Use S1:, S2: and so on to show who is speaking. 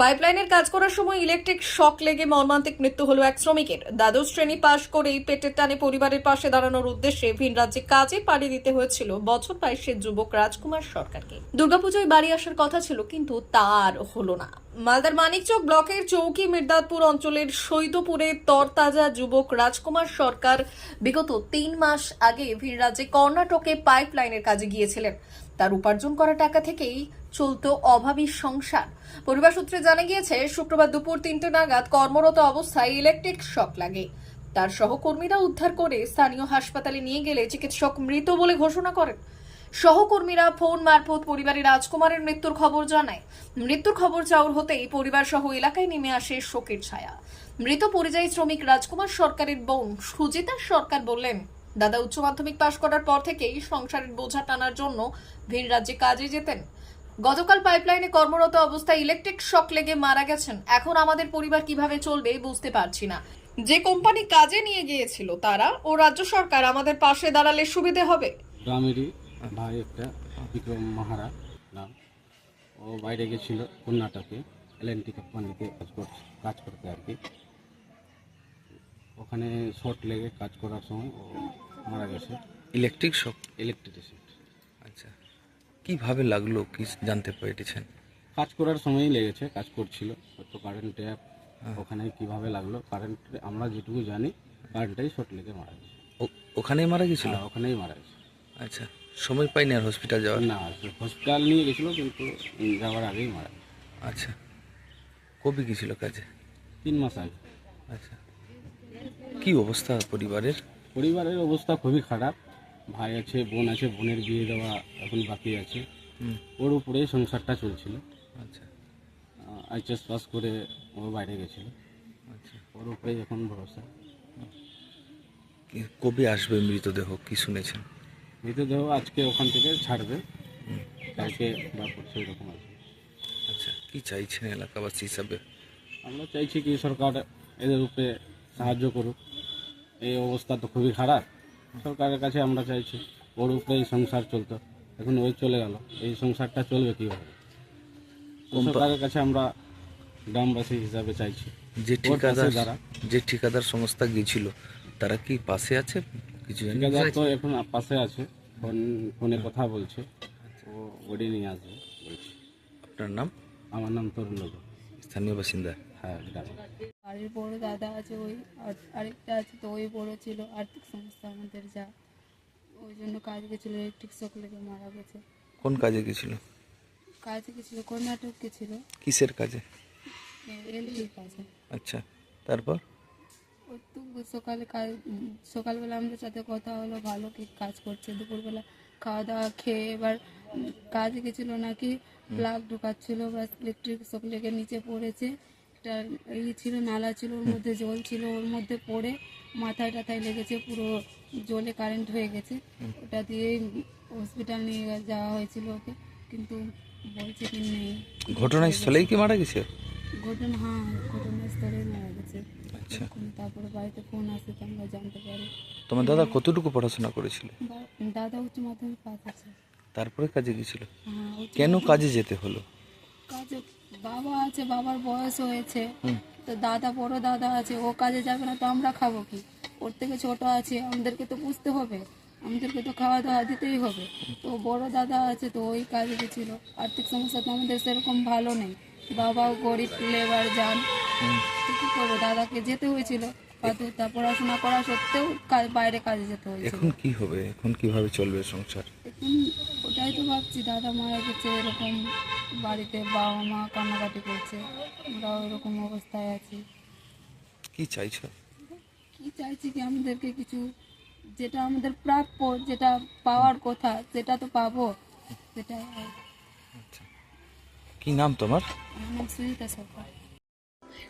S1: পাইপলাইনের কাজ করার সময় ইলেকট্রিক শক লেগে মর্মান্তিক মৃত্যু হলো এক শ্রমিকের। দ্বাদশ শ্রেণি পাশ করেই পেটের টানে পরিবারের পাশে দাঁড়ানোর উদ্দেশ্যে ভিন রাজ্যে কাজে পাড়ি দিতে হয়েছিল বছর বাইশের যুবক রাজকুমার সরকারকে। দুর্গাপুজোয় বাড়ি আসার কথা ছিল, কিন্তু তার হলো না। মালদার মানিকচক ব্লকের চৌকি মির্দাতপুর অঞ্চলের সৈদপুরে তরতাজা যুবক রাজকুমার সরকার বিগত তিন মাস আগে ভিন রাজ্যে কর্ণাটকে পাইপলাইনের কাজে গিয়েছিলেন। তার উপার্জন করা টাকা থেকেই চলতো অভাবী সংসার। পরিবার সূত্রে জানা গিয়েছে, শুক্রবার দুপুর তিনটে নাগাদ কর্মরত অবস্থায় ইলেকট্রিক শক লাগে। তার সহকর্মীরা উদ্ধার করে স্থানীয় হাসপাতালে নিয়ে গেলে চিকিৎসক মৃত বলে ঘোষণা করেন। সহকর্মীরা ফোন মারফত পরিবারের রাজকুমারের মৃত্যুর খবর জানায়। মৃত্যুর খবর চাউর হতেই পরিবার সহ এলাকায় নেমে আসে শোকের ছায়া। মৃত পরিযায়ী শ্রমিক রাজকুমার সরকারের বোন সুজিতা সরকার বললেন, দাদা, উচ্চ মাধ্যমিক পাশ করার পর থেকেই সংসারের বোঝা টানার জন্য ভিন রাজ্যে কাজে যেতেন। গতকাল পাইপলাইনে কর্মরত অবস্থায় ইলেকট্রিক শক লেগে মারা গেছেন। এখন আমাদের পরিবার কীভাবে চলবে বুঝতে পারছি না। যে কোম্পানি কাজে নিয়ে গিয়েছিল তারা ও রাজ্য সরকার আমাদের পাশে দাঁড়ালে সুবিধে হবে?
S2: গ্রামেরই ভাই একটা বিক্রম মাহারা নাম। ও বাইরে গেছিল কর্ণাটকে এলএনটি কোম্পানিতে কাজ করছে কাজ করতে আর কি। ওখানে শর্ট লেগে কাজ করার সময় ও মারা গেছে।
S3: Electric shock?
S2: ইলেকট্রিসিটি
S3: আচ্ছা। কীভাবে লাগল কি জানতে পেরেছেন?
S2: কাজ করার সময়ই লেগেছে কাজ করছিল। তো কারেন্ট ট্যাপ ওখানে কীভাবে লাগল? কারেন্ট আমরা যেটুকু জানি কারেন্টটাই শর্ট লেগে মারা গেছে।
S3: ওখানেই মারা গেছিল?
S2: হ্যাঁ, ওখানেই মারা গেছে।
S3: আচ্ছা সময় পাইনি আর হসপিটাল যাওয়ার?
S2: না হসপিটাল নিয়ে গেছিল কিন্তু যাওয়ার আগেই মারা গেছে।
S3: আচ্ছা কবে গেছিল কাজে?
S2: তিন মাস আগে।
S3: আচ্ছা কি অবস্থা পরিবারের?
S2: পরিবারের অবস্থা খুবই খারাপ। ভাই আছে বোন আছে বোনের বিয়ে দেওয়া এখন বাকি আছে। ওর উপরেই সংসারটা চলছিল।
S3: আচ্ছা।
S2: এইচএস পাস করে ও বাইরে গেছিল।
S3: আচ্ছা।
S2: ওর উপরেই এখন ভরসা।
S3: কবে আসবে মৃতদেহ? কি শুনেছেন?
S2: মৃতদেহ আজকে ওখান থেকে ছাড়বে। কালকে বা পরশু এরকম আছে
S3: আচ্ছা কি চাইছেন এলাকাবাসী হিসাবে?
S2: আমরা চাইছি কি সরকার এদের উপরে সাহায্য করুক। এই অবস্থা তো খুবই খারাপ। সরকারের কাছে আমরা চাইছি ওর উপরেই সংসার চলতো। এখন ওই চলে গেল। এই সংসারটা চলবে কীভাবে? সরকারের কাছে আমরা গ্রামবাসী হিসাবে চাইছি।
S3: যে ঠিকাদার। যে ঠিকাদার সংস্থা গিয়েছিল তারা কি পাশে আছে? কিছু
S2: ঠিকাদার তো এখন পাশে আছে। ফোন ফোনে কথা বলছে। ও বডি নিয়ে আসবে বলছে।
S3: আপনার নাম?
S2: আমার নাম তরুণ
S3: স্থানীয় বাসিন্দা।
S4: বাড়ির বড় দাদা আছে ওই আর আরেকটা আছে তো ওই বড় ছিল আর্থিক সমস্যা আমাদের যা ওই জন্য কাজ গেছিল ইলেকট্রিক শক লেগে মারা গেছে।
S3: কোন কাজে গেছিল?
S4: কাজ গেছিল কর্ণাটক গেছিল
S3: কিসের কাজে?
S4: এলপির কাজে।
S3: আচ্ছা তারপর?
S4: সকালে কাজ সকালবেলা আমাদের সাথে কথা হলো ভালো কি কাজ করছে দুপুরবেলা খাওয়া দাওয়া খেয়ে এবার কাজ গেছিল নাকি প্লাগ ঢোকাচ্ছিল বা ইলেকট্রিক শক লেগে নিচে পড়েছে। একটা এই ছিল নালা ছিল ওর মধ্যে জল ছিল ওর মধ্যে পড়ে মাথায় টাথায় লেগেছে পুরো জলে কারেন্ট হয়ে গেছে। ওটা দিয়েই হসপিটাল নিয়ে যাওয়া হয়েছিল ওকে কিন্তু বলছে কি নেই।
S3: ঘটনাস্থলেই কি মারা গেছে?
S4: ঘটনা হ্যাঁ ঘটনাস্থলেই মারা গেছে।
S3: আচ্ছা।
S4: তারপরে বাড়িতে ফোন আসে তো আমরা জানতে পারি।
S3: তোমার দাদা কতটুকু পড়াশোনা করেছিল?
S4: দাদা উচ্চ মাধ্যমিক পাস আছে
S3: তারপরে কাজে গেছিল
S4: হ্যাঁ
S3: কেন কাজে যেতে হলো?
S4: কাজে বাবা আছে বাবার বয়স হয়েছে। তো দাদা বড় দাদা আছে ও কাজে যাবে না তো আমরা খাব কি? ওর থেকে ছোট আছে আমাদেরকে তো বুঝতে হবে। আমাদেরকে তো খাওয়া দাওয়া দিতেই হবে। তো বড় দাদা আছে তো ওই কাজে গেছিল। আর্থিক সমস্যা তো আমাদের সেরকম ভালো নেই। বাবাও গরিব লেবার যান কি করব? দাদাকে যেতে হয়েছিল। বাধ্যতা পড়াশোনা করা সত্ত্বেও বাইরে কাজে যেতে হয়েছিল।
S3: এখন কি হবে? এখন কীভাবে চলবে সংসার?
S4: এখন ওটাই তো ভাবছি দাদা মারা গেছে এরকম বাড়িতে বাবা মা কান্নাকাটি করছে আমরাও এরকম অবস্থায় আছি।
S3: কি চাইছো?
S4: কি চাইছি কি আমাদেরকে কিছু যেটা আমাদের প্রাপ্য যেটা পাওয়ার কথা সেটা তো পাবো সেটা
S3: আচ্ছা। কি নাম তোমার?
S4: আমার নাম সুজিতা সরকার।